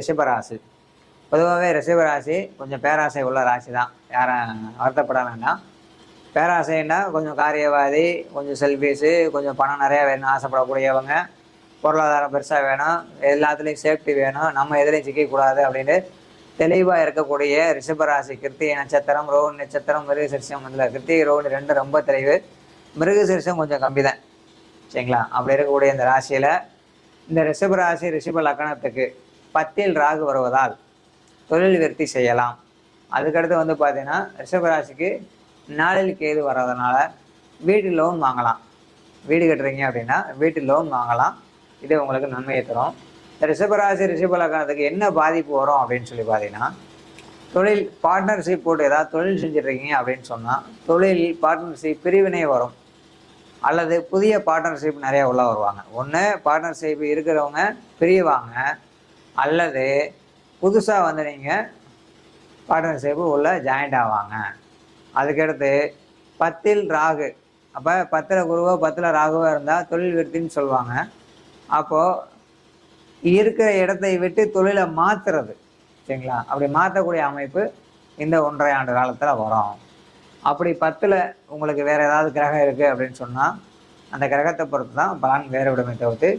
போகிறது ரிஷபராசி. பொதுவாகவே ரிஷபராசி கொஞ்சம் பேராசை உள்ள ராசி தான். யாரும் வருத்தப்பட வேண்டாம். பேராசைன்னா கொஞ்சம் காரியவாதி கொஞ்சம் செல்ஃபீஸு கொஞ்சம் பணம் நிறையா வேணும் ஆசைப்படக்கூடியவங்க. பொருளாதாரம் பெருசாக வேணும். எல்லாத்துலேயும் சேஃப்டி வேணும். நம்ம எதுலேயும் சிக்கக்கூடாது அப்படின்னு தெளிவாக இருக்கக்கூடிய ரிஷபராசி கிருத்திகை நட்சத்திரம் ரோஹிணி நட்சத்திரம் மிருகசரிசம் இதில் கிருத்திகை ரோஹிணி ரெண்டும் ரொம்ப தெளிவு. மிருகசரிசம் கொஞ்சம் கம்மி தான் சரிங்களா? அப்படி இருக்கக்கூடிய இந்த ராசியில் இந்த ரிஷபராசி ரிஷப லக்கணத்துக்கு பத்தில் ராகு வருவதால் தொழில் விருத்தி செய்யலாம். அதுக்கடுத்து வந்து பார்த்தீங்கன்னா ரிஷபராசிக்கு நாளில் கேது வர்றதுனால வீட்டு லோன் வாங்கலாம். வீடு கட்டுறீங்க அப்படின்னா வீட்டு லோன் வாங்கலாம். இது உங்களுக்கு நன்மையை தரும். ரிஷபராசி ரிஷபலகனத்துக்கு என்ன பாதிப்பு வரும் அப்படின்னு சொல்லி பார்த்தீங்கன்னா தொழில் பார்ட்னர்ஷிப் போட்டு ஏதாவது தொழில் செஞ்சிட்ருக்கீங்க அப்படின்னு சொன்னால் தொழில் பார்ட்னர்ஷிப் பிரிவினை வரும். அல்லது புதிய பார்ட்னர்ஷிப் நிறையா உள்ள வருவாங்க. ஒன்று பார்ட்னர்ஷிப் இருக்கிறவங்க பிரிவாங்க அல்லது புதுசாக வந்து நீங்கள் பார்ட்னர்ஷிப்பு உள்ள ஜாயிண்ட் ஆவாங்க. அதுக்கடுத்து பத்தில் ராகு. அப்போ பத்தில் குருவோ பத்தில் ராகுவோ இருந்தால் தொழில் விருத்தின்னு சொல்லுவாங்க. அப்போது இருக்கிற இடத்தை விட்டு தொழிலை மாற்றுறது சரிங்களா? அப்படி மாற்றக்கூடிய அமைப்பு இந்த ஒன்றரை ஆண்டு காலத்தில் வரும். அப்படி பத்தில் உங்களுக்கு வேறு ஏதாவது கிரகம் இருக்குது அப்படின்னு சொன்னால் அந்த கிரகத்தை பொறுத்து தான் பலன் வேறுபடுமே தவிர்த்து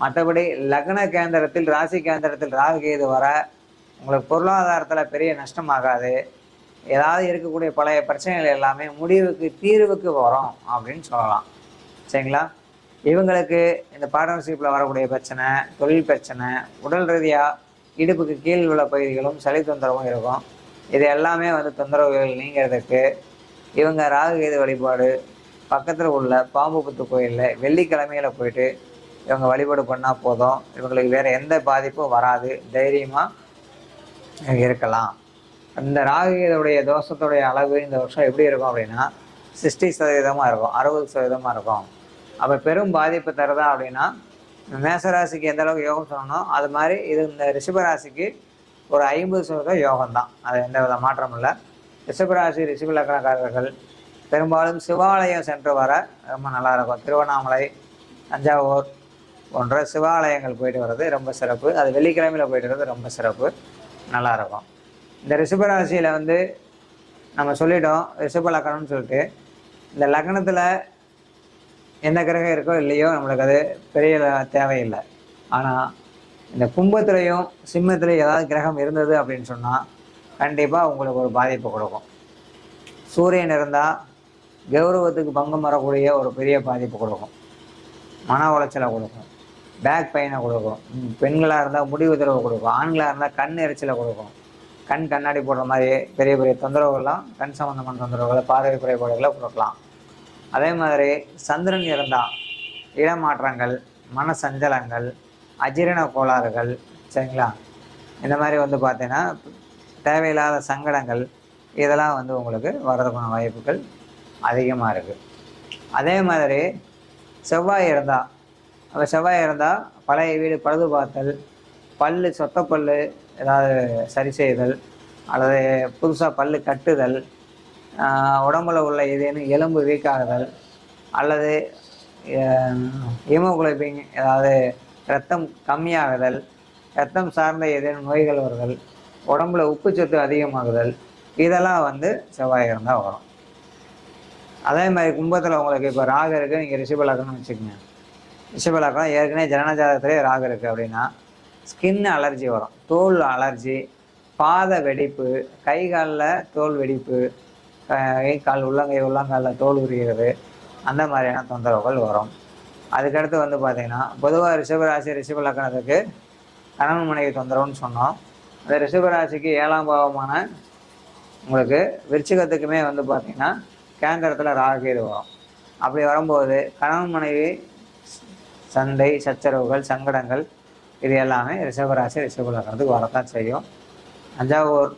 மற்றபடி லக்ன கேந்திரத்தில் ராசி கேந்திரத்தில் ராகு கேது வர உங்களுக்கு பொருளாதாரத்தில் பெரிய நஷ்டமாகாது. ஏதாவது இருக்கக்கூடிய பழைய பிரச்சனைகள் எல்லாமே முடிவுக்கு தீர்வுக்கு வரும் அப்படின்னு சொல்லலாம். சரிங்களா? இவங்களுக்கு இந்த பார்ட்னர்ஷிப்பில் வரக்கூடிய பிரச்சனை தொழில் பிரச்சனை உடல் ரீதியாக இடுப்புக்கு கீழ் உள்ள பகுதிகளும் சளி தொந்தரவும் இருக்கும். இது எல்லாமே வந்து தொந்தரவுகள் நீங்கிறதுக்கு இவங்க ராகு கேது வழிபாடு பக்கத்தில் உள்ள பாம்பு புத்து கோயிலில் வெள்ளிக்கிழமையில் போயிட்டு இவங்க வழிபாடு பண்ணால் போதும். இவங்களுக்கு வேறு எந்த பாதிப்பும் வராது. தைரியமாக இருக்கலாம். இந்த ராகுடைய தோஷத்துடைய அளவு இந்த வருஷம் எப்படி இருக்கும் அப்படின்னா சிக்ஸ்டி சதவீதமாக இருக்கும். அறுபது சதவீதமாக இருக்கும். அப்போ பெரும் பாதிப்பு தருதா அப்படின்னா மேசராசிக்கு எந்த அளவுக்கு யோகம் சொல்லணும் அது மாதிரி இது இந்த ரிஷபராசிக்கு ஒரு ஐம்பது சதவீதம் யோகம் தான் அது எந்த வித மாற்றமும் இல்லை. ரிஷபராசி ரிஷபலக்கணக்காரர்கள் பெரும்பாலும் சிவாலயம் சென்று வர ரொம்ப நல்லாயிருக்கும் திருவண்ணாமலை தஞ்சாவூர் போன்ற சிவாலயங்கள் போயிட்டு வர்றது ரொம்ப சிறப்பு. அது வெள்ளிக்கிழமையில் போயிட்டு வர்றது ரொம்ப சிறப்பு. நல்லா இருக்கும். இந்த ரிஷபராசியில் வந்து நம்ம சொல்லிட்டோம் ரிஷப லக்கணம்னு சொல்லிட்டு. இந்த லக்னத்தில் எந்த கிரகம் இருக்கோ இல்லையோ நம்மளுக்கு அது பெரிய தேவையில்லை. ஆனால் இந்த கும்பத்துலேயும் சிம்மத்துலேயும் ஏதாவது கிரகம் இருந்தது அப்படின்னு சொன்னால் கண்டிப்பாக உங்களுக்கு ஒரு பாதிப்பு கொடுக்கும். சூரியன் இருந்தால் கௌரவத்துக்கு பங்கம் வரக்கூடிய ஒரு பெரிய பாதிப்பு கொடுக்கும். மன உளைச்சலை கொடுக்கும். பேக் பெயினை கொடுக்கும். பெண்களாக இருந்தால் முடி உதரவு கொடுக்கும். ஆண்களாக இருந்தால் கண் எரிச்சலை கொடுக்கும். கண் கண்ணாடி போடுற மாதிரி பெரிய பெரிய தொந்தரவுகள்லாம் கண் சம்மந்தமான தொந்தரவுகளை பார்வை குறைபாடுகளை கொடுக்கலாம். அதே மாதிரி சந்திரன் இருந்தால் இடமாற்றங்கள் மன சஞ்சலங்கள் அஜீரண கோளாறுகள் சரிங்களா? இந்த மாதிரி வந்து பார்த்தீங்கன்னா தேவையில்லாத சங்கடங்கள் இதெல்லாம் வந்து உங்களுக்கு வர்றதுக்கான வாய்ப்புகள் அதிகமாக இருக்குது அதே மாதிரி செவ்வாய் இருந்தால் அப்போ செவ்வாய் இருந்தால் பழைய வீடு பழுது பார்த்தல் பல்லு சொத்த பல்லு ஏதாவது சரி செய்தல் அல்லது புதுசாக பல்லு கட்டுதல் உடம்புல உள்ள ஏதேனும் எலும்பு வீக்காகுதல் அல்லது ஹீமோகுளோபின் ஏதாவது ரத்தம் கம்மியாகுதல் ரத்தம் சார்ந்த ஏதேனும் நோய்கள் வருதல் உடம்புல உப்புச்சத்து அதிகமாகுதல் இதெல்லாம் வந்து செவ்வாய் இருந்தால் வரும். அதே மாதிரி கும்பத்தில் உங்களுக்கு இப்போ ராக இருக்குது நீங்கள் ரிஷப லக்னம்னு வச்சுக்கோங்க. ரிஷப லக்னம் ஏற்கனவே ஜனனஜாதகத்திலே ராக இருக்குது அப்படின்னா ஸ்கின் அலர்ஜி வரும். தோல் அலர்ஜி பாத வெடிப்பு கை காலில் தோல் வெடிப்பு கை கால் உள்ளங்கை உள்ளங்காலில் தோல் உரிகிறது அந்த மாதிரியான தொந்தரவுகள் வரும். அதுக்கடுத்து வந்து பார்த்திங்கன்னா பொதுவாக ரிஷபராசி ரிஷப லக்னத்துக்கு கணவன் மனைவி தொந்தரவுன்னு சொன்னோம். அந்த ரிஷபராசிக்கு ஏழாம் பாவமான உங்களுக்கு விருச்சிகத்துக்குமே வந்து பார்த்திங்கன்னா கேந்திரத்தில் ராகேது வரும் அப்படி வரும்போது கணவன் மனைவி சண்டை சச்சரவுகள் சங்கடங்கள் இது எல்லாமே ரிஷபராசி ரிஷப வரத்தான் செய்யும். தஞ்சாவூர்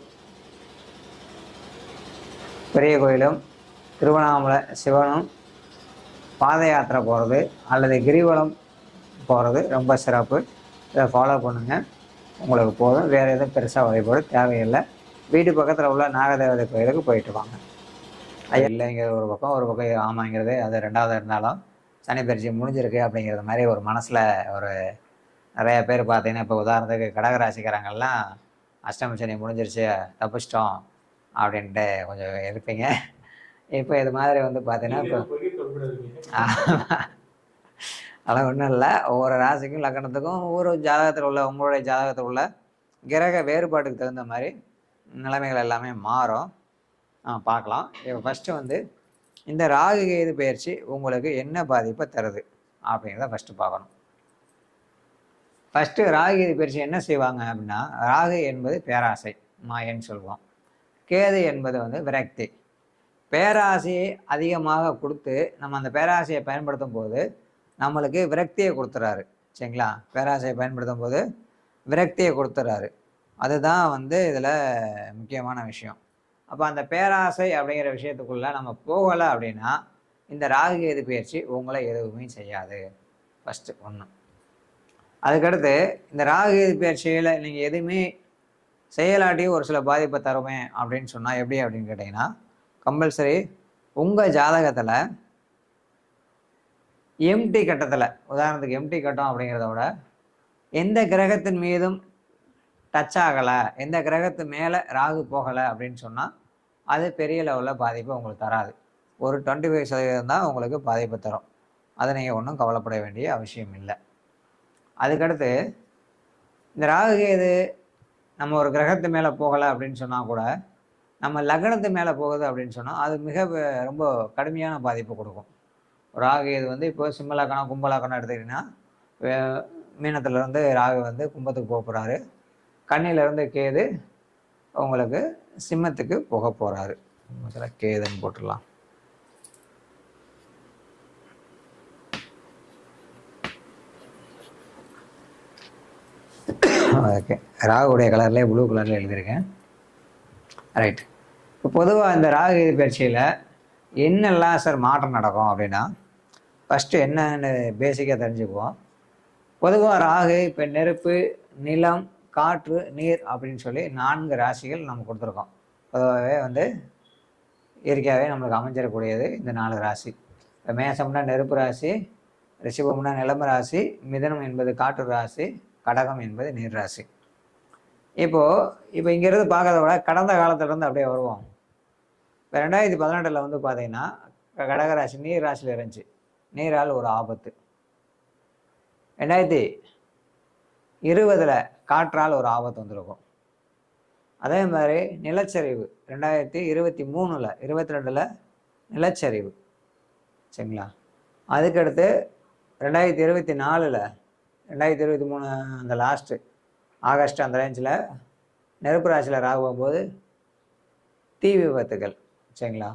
பெரிய கோயிலும் திருவண்ணாமலை சிவனும் பாத யாத்திரை போகிறது அல்லது கிரிவலம் போகிறது ரொம்ப சிறப்பு. இதை ஃபாலோ பண்ணுங்கள் உங்களுக்கு போதும். வேறு எதுவும் பெருசாக வழிபாடு தேவையில்லை. வீட்டு பக்கத்தில் உள்ள நாகதேவதை கோயிலுக்கு போயிட்டு வாங்க. ஐயா ஒரு பக்கம் ஒரு பக்கம் ஆமாங்கிறது அது ரெண்டாவது இருந்தாலும் சனி பயிற்சி முடிஞ்சிருக்கு அப்படிங்கிறது மாதிரி ஒரு மனசில் ஒரு நிறைய பேர் பார்த்தீங்கன்னா இப்போ உதாரணத்துக்கு கடகராசிக்காரங்கள்லாம் அஷ்டம சனி முடிஞ்சிருச்சு தப்பிச்சிட்டோம் அப்படின்ட்டு கொஞ்சம் இருப்பீங்க. இப்போ இது மாதிரி வந்து பார்த்தீங்கன்னா இப்போ அதெல்லாம் ஒன்றும் இல்லை. ஒவ்வொரு ராசிக்கும் லக்கணத்துக்கும் ஒவ்வொரு ஜாதகத்தில் உள்ள உங்களுடைய ஜாதகத்தில் உள்ள கிரக வேறுபாட்டுக்கு தகுந்த மாதிரி நிலைமைகள் எல்லாமே மாறும். பார்க்கலாம். இப்போ ஃபஸ்ட்டு வந்து இந்த ராகு கேது பயிற்சி உங்களுக்கு என்ன பாதிப்பை தருது? அப்படிங்கிறத ஃபஸ்ட்டு பார்க்கணும். ஃபஸ்ட்டு ராகு கேது பயிற்சி என்ன செய்வாங்க அப்படின்னா ராகு என்பது பேராசை மாயன்னு சொல்லுவோம். கேது என்பது வந்து விரக்தி. பேராசையை அதிகமாக கொடுத்து நம்ம அந்த பேராசையை பயன்படுத்தும் போது நம்மளுக்கு விரக்தியை கொடுத்துறாரு. சரிங்களா? பேராசையை பயன்படுத்தும் போது விரக்தியை கொடுத்துறாரு. அதுதான் வந்து இதில் முக்கியமான விஷயம். அப்போ அந்த பேராசை அப்படிங்கிற விஷயத்துக்குள்ளே நம்ம போகலை அப்படின்னா இந்த ராகு கேது பயிற்சி உங்களை எதுவுமே செய்யாது. ஃபஸ்ட்டு ஒன்று அதுக்கடுத்து இந்த ராகு கேது பயிற்சியில் நீங்கள் எதுவுமே செயலாட்டியும் ஒரு சில பாதிப்பை தருவேன் அப்படின்னு சொன்னால் எப்படி அப்படின்னு கேட்டிங்கன்னா கம்பல்சரி உங்கள் ஜாதகத்தில் எம்டி கட்டத்தில் உதாரணத்துக்கு எம்டி கட்டம் அப்படிங்கிறத விட எந்த கிரகத்தின் மீதும் டச் ஆகலை எந்த கிரகத்து மேலே ராகு போகலை அப்படின்னு சொன்னால் அது பெரிய லெவலில் பாதிப்பு உங்களுக்கு தராது. ஒரு டுவெண்ட்டி ஃபைவ் சதவீதம் தான் உங்களுக்கு பாதிப்பு தரும். அதை நீங்கள் ஒன்றும் கவலைப்பட வேண்டிய அவசியம் இல்லை. அதுக்கடுத்து இந்த ராகு கேது நம்ம ஒரு கிரகத்து மேலே போகலை அப்படின்னு சொன்னால் கூட நம்ம லக்னத்து மேலே போகுது அப்படின்னு சொன்னால் அது மிக ரொம்ப கடுமையான பாதிப்பு கொடுக்கும். ராகு இது வந்து இப்போ சிம்ம லக்கணம் எடுத்துக்கிட்டிங்கன்னா மீனத்துலேருந்து இருந்து ராகு வந்து கும்பத்துக்கு போக போகிறாரு கண்ணிலிருந்து கேது உங்களுக்கு சிம்மத்துக்கு போக போகிறாரு முதல்ல கேதுன்னு போட்டுடலாம். ஓகே. ராகுடைய கலர்லேயே ப்ளூ கலரில் எழுதியிருக்கேன். ரைட் இப்போ பொதுவாக இந்த ராகு கேது பயிற்சியில் என்னெல்லாம் சார் மாற்றம் நடக்கும் அப்படின்னா ஃபஸ்ட்டு என்னன்னு பேசிக்காக தெரிஞ்சுக்குவோம். பொதுவாக ராகு இப்போ நெருப்பு நிலம் காற்று நீர் அப்படின்னு சொல்லி நான்கு ராசிகள் நம்ம கொடுத்துருக்கோம். பொதுவாகவே வந்து இயற்கையாகவே நம்மளுக்கு அமைஞ்சிடக்கூடியது இந்த நாலு ராசி. இப்போ மேசம்னா நெருப்பு ராசி ரிஷபம்னா நிலம ராசி மிதனம் என்பது காற்று ராசி கடகம் என்பது நீர் ராசி. இப்போது இப்போ இங்கேருந்து பார்க்கறத விட கடந்த காலத்துலேருந்து அப்படியே வருவோம். இப்போ ரெண்டாயிரத்தி பதினெட்டில் வந்து பார்த்தீங்கன்னா கடகராசி நீர் ராசியில் இருந்துச்சு. நீரால் ஒரு ஆபத்து. ரெண்டாயிரத்தி இருபதில் காற்றால் ஒரு ஆபத்து வந்திருக்கும். அதே மாதிரி நிலச்சரிவு ரெண்டாயிரத்தி இருபத்தி மூணில் இருபத்தி ரெண்டில் நிலச்சரிவு. சரிங்களா? அதுக்கடுத்து ரெண்டாயிரத்தி இருபத்தி நாலில் ரெண்டாயிரத்தி இருபத்தி மூணு அந்த லாஸ்ட்டு ஆகஸ்ட் அந்த ரேஞ்சில் நெருப்பு ராசியில் ராகு போகும்போது தீ விபத்துகள். சரிங்களா?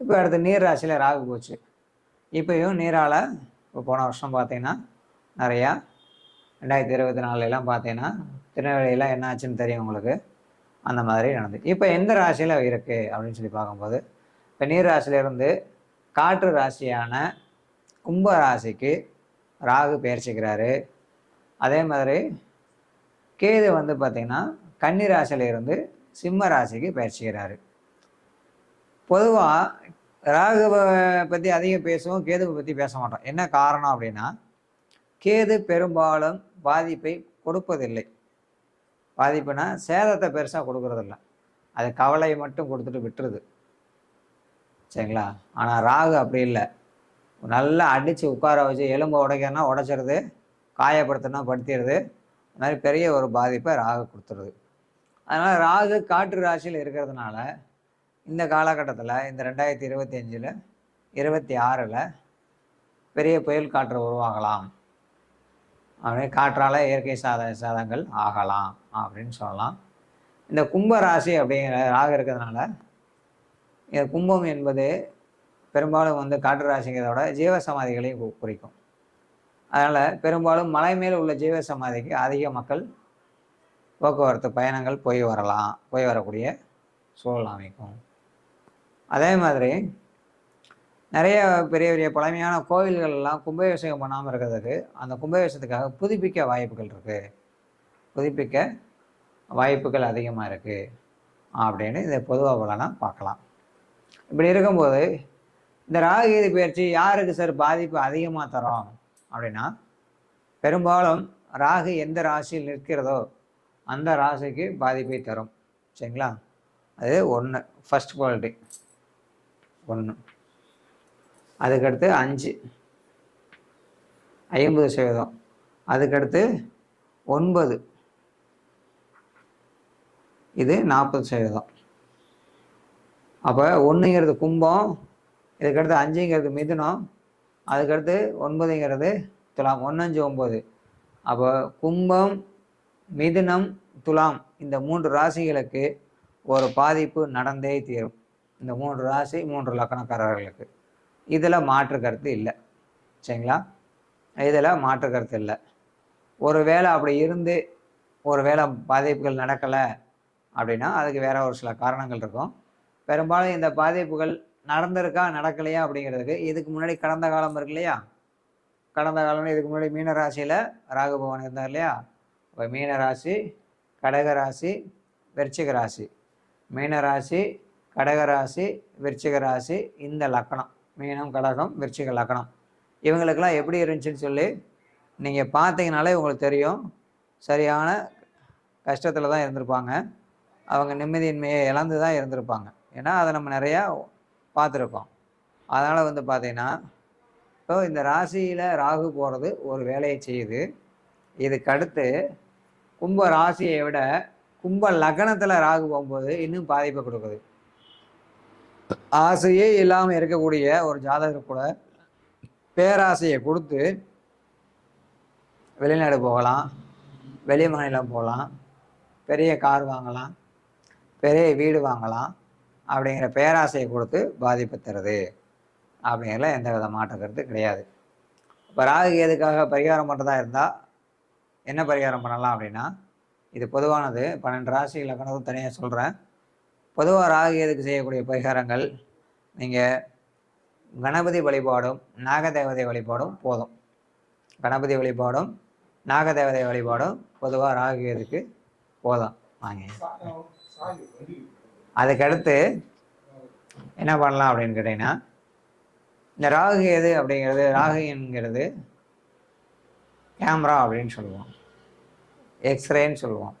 இப்போ அடுத்து நீர் ராசியில் ராகு போச்சு. இப்போயும் நீரால் இப்போ போன வருஷம் பார்த்தீங்கன்னா நிறையா ரெண்டாயிரத்தி இருபத்தி நாலுலாம் பார்த்தீங்கன்னா திருநெல்வேலியில் என்ன ஆச்சுன்னு தெரியும் உங்களுக்கு? அந்த மாதிரி நடந்து இப்போ எந்த ராசியில் இருக்குது அப்படின்னு சொல்லி பார்க்கும்போது இப்போ நீர் ராசியிலிருந்து காற்று ராசியான கும்ப ராசிக்கு ராகு பெயர்ச்சிக்கிறாரு. அதே மாதிரி கேது வந்து பார்த்திங்கன்னா கன்னி ராசியில இருந்து சிம்ம ராசிக்கு பயிற்சிக்கிறாரு பொதுவாக ராகுவை பற்றி அதிகம் பேசுவோம் கேதுவை பற்றி பேச மாட்டோம். என்ன காரணம் அப்படின்னா கேது பெரும்பாலும் பாதிப்பை கொடுப்பதில்லை. பாதிப்புனா சேதத்தை பெருசாக கொடுக்கறதில்ல. அது கவலையை மட்டும் கொடுத்துட்டு விட்டுருது. சரிங்களா? ஆனால் ராகு அப்படி இல்லை. நல்லா அடித்து உட்கார வச்சு எலும்பை உடைக்கணும்னா உடைச்சிருது காயப்படுத்தினா படுத்திடுது அது மாதிரி பெரிய ஒரு பாதிப்பை ராகு கொடுத்துருது. அதனால் ராகு காற்று ராசியில் இருக்கிறதுனால இந்த காலகட்டத்தில் இந்த ரெண்டாயிரத்தி இருபத்தி அஞ்சில் இருபத்தி ஆறில் பெரிய புயல் காற்று உருவாகலாம். அப்படியே காற்றால் இயற்கை சாத சாதங்கள் ஆகலாம் அப்படின்னு சொல்லலாம். இந்த கும்ப ராசி அப்படிங்கிற ராக இருக்கிறதுனால இந்த கும்பம் என்பது பெரும்பாலும் வந்து காற்று ராசிங்கிறதோட விட ஜீவ சமாதிகளையும் குறிக்கும். அதனால் பெரும்பாலும் மலை மேல் உள்ள ஜீவ சமாதிக்கு அதிக மக்கள் போக்குவரத்து பயணங்கள் போய் வரலாம் போய் வரக்கூடிய சூழல் அமைக்கும். அதே மாதிரி நிறைய பெரிய பெரிய பழமையான கோவில்கள் எல்லாம் கும்பாபிஷேகம் பண்ணாமல் இருக்கிறதுக்கு அந்த கும்பாபிஷேகத்துக்காக புதுப்பிக்க வாய்ப்புகள் இருக்குது புதுப்பிக்க வாய்ப்புகள் அதிகமாக இருக்குது அப்படின்னு இதை பொதுவாக பலனாக பார்க்கலாம். இப்படி இருக்கும்போது இந்த ராகுகேது பயிற்சி யாருக்கு சார் பாதிப்பு அதிகமாக தரும் அப்படின்னா பெரும்பாலும் ராகு எந்த ராசியில் நிற்கிறதோ அந்த ராசிக்கு பாதிப்பை தரும். சரிங்களா? அது ஒன்று ஃபஸ்ட் குவாலிட்டி ஒன்று அதுக்கடுத்து அஞ்சு. ஐம்பது சதவீதம். அதுக்கடுத்து ஒன்பது. இது நாற்பது சதவீதம். அப்போ ஒன்றுங்கிறது கும்பம் இதுக்கடுத்து அஞ்சுங்கிறது மிதுனம் அதுக்கடுத்து ஒன்பதுங்கிறது துலாம் ஒன்று அஞ்சு ஒம்பது அப்போ கும்பம் மிதுனம் துலாம் இந்த மூன்று ராசிகளுக்கு ஒரு பாதிப்பு நடந்தே தீரும். இந்த மூன்று ராசி மூன்று லக்கணக்காரர்களுக்கு. இதில் மாற்று கருத்து இல்லை. சரிங்களா? இதில் மாற்று கருத்து இல்லை. ஒரு வேளை அப்படி இருந்து ஒரு வேளை பாதிப்புகள் நடக்கலை அப்படின்னா அதுக்கு வேற ஒரு சில காரணங்கள் இருக்கும். பெரும்பாலும் இந்த பாதிப்புகள் நடந்திருக்கா நடக்கலையா அப்படிங்கிறதுக்கு இதுக்கு முன்னாடி கடந்த காலம் இருக்கு இல்லையா? கடந்த காலம்னு இதுக்கு முன்னாடி மீன ராசியில் ராகு இருந்தார் இல்லையா? இப்போ மீன ராசி கடக ராசி விருச்சிக ராசி. மீன ராசி கடக ராசி விருச்சிக ராசி இந்த லக்கணம். மீனம் கடகம் விருச்சிக லக்கணம் இவங்களுக்கெல்லாம் எப்படி இருந்துச்சுன்னு சொல்லி நீங்கள் பார்த்தீங்கனாலே உங்களுக்கு தெரியும். சரியான கஷ்டத்தில் தான் இருந்திருப்பாங்க. அவங்க நிம்மதியின்மையை இழந்து தான் இருந்திருப்பாங்க. ஏன்னா அதை நம்ம நிறையா பார்த்துருக்கோம். அதனால் வந்து பார்த்தீங்கன்னா இப்போ இந்த ராசியில் ராகு போகிறது ஒரு வேலையை செய்யுது. இதுக்கடுத்து கும்ப ராசியை விட கும்ப லக்னத்தில் ராகு போகும்போது இன்னும் பாதிப்பை கொடுக்குது. ஆசையே இல்லாமல் இருக்கக்கூடிய ஒரு ஜாதகர் கூட பேராசையை கொடுத்து வெளிநாடு போகலாம் வெளி மாநிலம் போகலாம் பெரிய கார் வாங்கலாம் பெரிய வீடு வாங்கலாம் அப்படிங்கிற பேராசையை கொடுத்து பாதிப்பு தருது அப்படிங்கிறதுல எந்த வித மாற்ற கருத்து கிடையாது. இப்போ ராகு எதுக்காக பரிகாரம் பண்ணுறதா இருந்தால் என்ன பரிகாரம் பண்ணலாம் அப்படின்னா இது பொதுவானது. பன்னெண்டு ராசி இலக்கணத்தும் தனியாக சொல்கிறேன் பொதுவாக ராகுகேதுக்கு செய்யக்கூடிய பரிகாரங்கள் நீங்கள் கணபதி வழிபாடும் நாகதேவதை வழிபாடும் போதும். கணபதி வழிபாடும் நாகதேவதை வழிபாடும் பொதுவாக ராகுகேதுக்கு போதும். வாங்க. அதுக்கடுத்து என்ன பண்ணலாம் அப்படின்னு கேட்டிங்கன்னா இந்த ராகு எது அப்படிங்கிறது ராகுங்கிறது கேமரா அப்படின்னு சொல்லுவோம். எக்ஸ்ரேன்னு சொல்லுவோம்.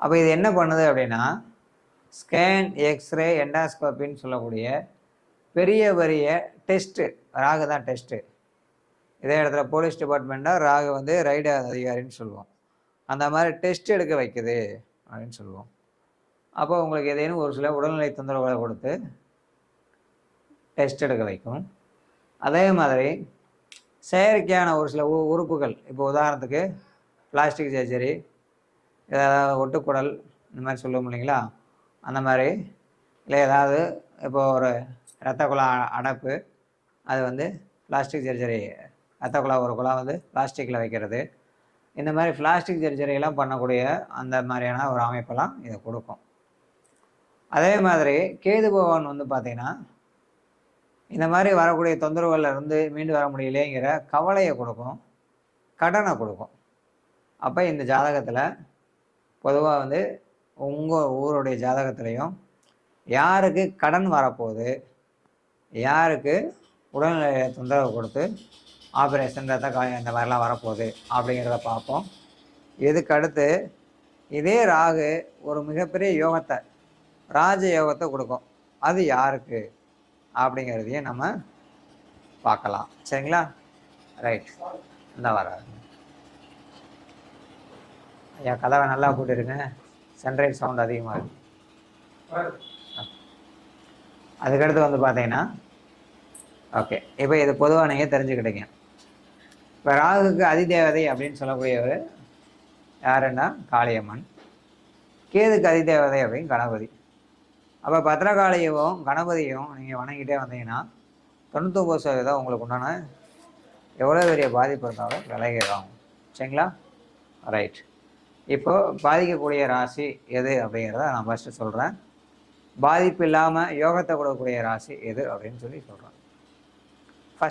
அப்போ இது என்ன பண்ணுது அப்படின்னா ஸ்கேன் எக்ஸ்ரே எண்டாஸ்கோப்பின்னு சொல்லக்கூடிய பெரிய பெரிய டெஸ்ட்டு ராகு தான் டெஸ்ட்டு இதே இடத்துல போலீஸ் டிபார்ட்மெண்ட்டாக ராகு வந்து ரைடு அதிகாரின்னு சொல்லுவோம். அந்த மாதிரி டெஸ்ட் எடுக்க வைக்குது அப்படின்னு சொல்லுவோம். அப்போ உங்களுக்கு ஏதேனும் ஒரு சில உடல்நிலை தொந்தரவுகளை கொடுத்து டெஸ்ட் எடுக்க வைக்கும். அதே மாதிரி செயற்கையான ஒரு சில உ உறுப்புகள். இப்போ உதாரணத்துக்கு பிளாஸ்டிக் சர்ஜரி ஏதாவது ஒட்டுக்குடல் இந்த மாதிரி சொல்லுவோம் இல்லைங்களா? அந்த மாதிரி. இல்லை ஏதாவது இப்போது ஒரு ரத்த குழா அடைப்பு அது வந்து பிளாஸ்டிக் சர்ஜரி ரத்த குழா ஒரு குழா வந்து பிளாஸ்டிக்கில் வைக்கிறது. இந்த மாதிரி பிளாஸ்டிக் சர்ஜரியெல்லாம் பண்ணக்கூடிய அந்த மாதிரியான ஒரு அமைப்பெல்லாம் இதை கொடுக்கும். அதே மாதிரி கேது பகவான் வந்து பார்த்திங்கன்னா இந்த மாதிரி வரக்கூடிய தொந்தரவுகளில் இருந்து மீண்டு வர முடியலைங்கிற கவலையை கொடுக்கும் கடனை கொடுக்கும். அப்போ இந்த ஜாதகத்தில் பொதுவாக வந்து உங்கள் ஊருடைய ஜாதகத்துலேயும் யாருக்கு கடன் வரப்போகுது யாருக்கு உடல்நிலை தொந்தரவு கொடுத்து ஆப்ரேஷன் ரத்த காயம் இந்த மாதிரிலாம் வரப்போகுது அப்படிங்கிறத பார்ப்போம். இதுக்கடுத்து இதே ராகு ஒரு மிகப்பெரிய யோகத்தை ராஜ யோகத்தை கொடுக்கும். அது யாருக்கு அப்படிங்கிறதையும் நம்ம பார்க்கலாம். சரிங்களா? ரைட் இந்த வர ஐயா கதவை நல்லா போட்டுருங்க. சன்ரைஸ் சவுண்ட் அதிகமாக இருக்கு. அதுக்கடுத்து வந்து பார்த்தீங்கன்னா ஓகே இப்போ இது பொதுவாக நீங்கள் தெரிஞ்சுக்கிட்டீங்க. இப்போ ராகுக்கு அதிதேவதை அப்படின்னு சொல்லக்கூடியவர் யாருன்னா காளியம்மன். கேதுக்கு அதிதேவதை அப்படின்னு கணபதி. அப்போ பத்ரகாளியவும் கணபதியும் நீங்கள் வணங்கிட்டே வந்தீங்கன்னா தொண்ணூத்தொம்பது சதவீதம் உங்களுக்கு உண்டான எவ்வளோ பெரிய பாதிப்பு இருந்தாலும் விலகிடும் சரிங்களா? ரைட் இப்போ பாதிக்கக்கூடிய ராசி எது அப்படிங்கிறத நான் ஃபஸ்ட்டு சொல்கிறேன் பாதிப்பு இல்லாமல் யோகத்தை கொடுக்கக்கூடிய ராசி எது அப்படின்னு சொல்லி சொல்கிறேன்